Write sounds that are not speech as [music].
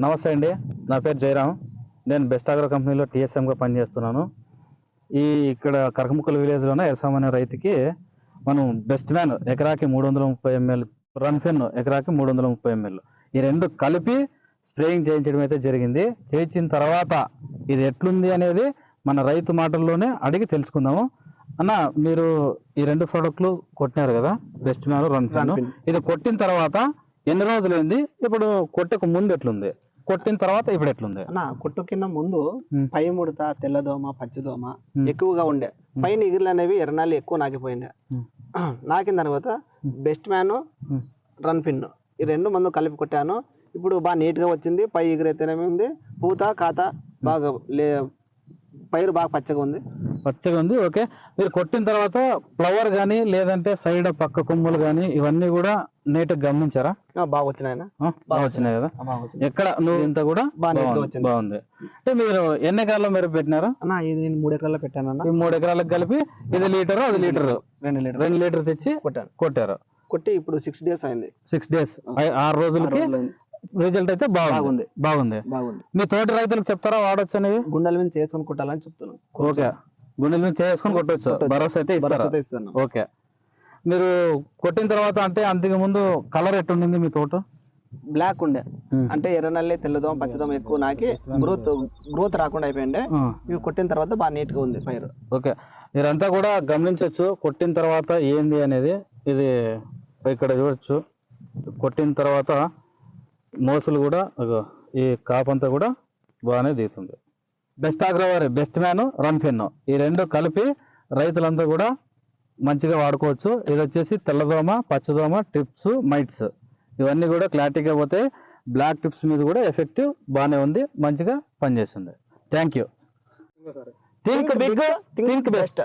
నమస్తే అండి. నా పేరు జయరామ్ నేను బెస్ట్ అగ్రో కంపెనీలో టీఎస్ఎంగా పనిచేస్తున్నాను. ఈ ఇక్కడ కరకముక్కల విలేజ్లోనే ఎరసామాన్య రైతుకి మనం బెస్ట్ మ్యాన్ ఎకరాకి మూడు వందల ముప్పై ఎంఎల్ రన్ ఫెన్ ఎకరాకి మూడు వందల ముప్పై ఎంఎల్. ఈ రెండు కలిపి స్ప్రేయింగ్ చేయించడం అయితే జరిగింది. చేయించిన తర్వాత ఇది ఎట్లుంది అనేది మన రైతు మాటల్లోనే అడిగి తెలుసుకుందాము. అన్న మీరు ఈ రెండు ప్రోడక్ట్లు కొట్టినారు కదా? Best man Runfen. Runfen. ఇది కొట్టిన తర్వాత ఎన్ని రోజులైంది? ఇప్పుడు కొట్టక ముందు ఎట్లుంది? కొట్టిన తర్వాత ఇప్పుడు ఎట్లుంది? అన్న కొట్టు కింద ముందు. పై ముడత తెల్లదోమ పచ్చదోమ. ఎక్కువగా ఉండే. పైన ఇగుర్లు అనేవి ఎర్రనాళ్ళు ఎక్కువ నాకిపోయిండే. [clears throat] నాకిన తర్వాత బెస్ట్ మ్యాన్. Run pin. ఈ రెండు మందు కలిపి కొట్టాను. ఇప్పుడు బాగా నీట్గా వచ్చింది. పై ఎగురు అయితేనేమి ఉంది పూత కాత బాగా లే పైరు బాగా పచ్చగా ఉంది. పచ్చగా ఉంది ఓకే. మీరు కొట్టిన తర్వాత ఫ్లవర్ కానీ లేదంటే సైడ్ పక్క కొమ్ములు కానీ ఇవన్నీ కూడా నీట్గా గమనించారా? బాగా వచ్చినాయన ఆ, బాగా వచ్చినాయి కదా? ఎక్కడ? నువ్వు ఇంత కూడా? బాగుంది వచ్చింది. బాగుంది. అంటే మీరు ఎన్ని ఎకరాల్లో మీరు పెట్టినారు? అన్న ఇది నేను మూడు ఎకరాల్లో పెట్టానన్న ఈ మూడు ఎకరాలకు కలిపి ఇది లీటర్ అది లీటర్. రెండు లీటర్. రెండు లీటర్ తెచ్చి కొట్టాను. కొట్టారు. కొట్టి ఇప్పుడు సిక్స్ డేస్ అయింది. సిక్స్ డేస్ ఆరు రోజులకి. రిజల్ట్ అయితే బాగుంది. బాగుంది. బాగుంది. మీ తోటి రైతులకు చెప్తారా వాడొచ్చు అనేవి గుండెల మీద చేసుకొని కొట్టాలని చెప్తున్నాను ఓకే. గుండెల నుంచి చేసుకొని కొట్టొచ్చు. భరోసా అయితే ఇస్తాను. ఓకే. మీరు కొట్టిన తర్వాత అంటే అంతకు ముందు కలర్ ఎట్టుండింది మీ తోట? బ్లాక్ ఉండే. అంటే ఎర్రనల్లి తెల్లదోమ పచ్చదోమ ఎక్కువ నాకి గ్రోత్ గ్రోత్ రాకుండా అయిపోయిండే. ఇవి కొట్టిన తర్వాత బాగా నీట్గా ఉంది పైరు ఓకే. మీరంతా కూడా గమనించవచ్చు కొట్టిన తర్వాత ఏంది అనేది. ఇది ఇక్కడ చూడొచ్చు. కొట్టిన తర్వాత మోసులు కూడా ఈ కాపంతా కూడా బాగానే దిగుతుంది. బెస్ట్ అగ్రవారి బెస్ట్ మ్యాన్ రన్ ఫిన్ ఈ రెండు కలిపి రైతులంతా కూడా మంచిగా వాడుకోవచ్చు. ఇది వచ్చేసి తెల్లదోమ పచ్చదోమ ట్రిప్స్ మైట్స్. ఇవన్నీ కూడా క్లారిటీగా పోతే బ్లాక్ టిప్స్ మీద కూడా ఎఫెక్టివ్ బాగానే ఉంది మంచిగా పనిచేస్తుంది. Thank you think big think best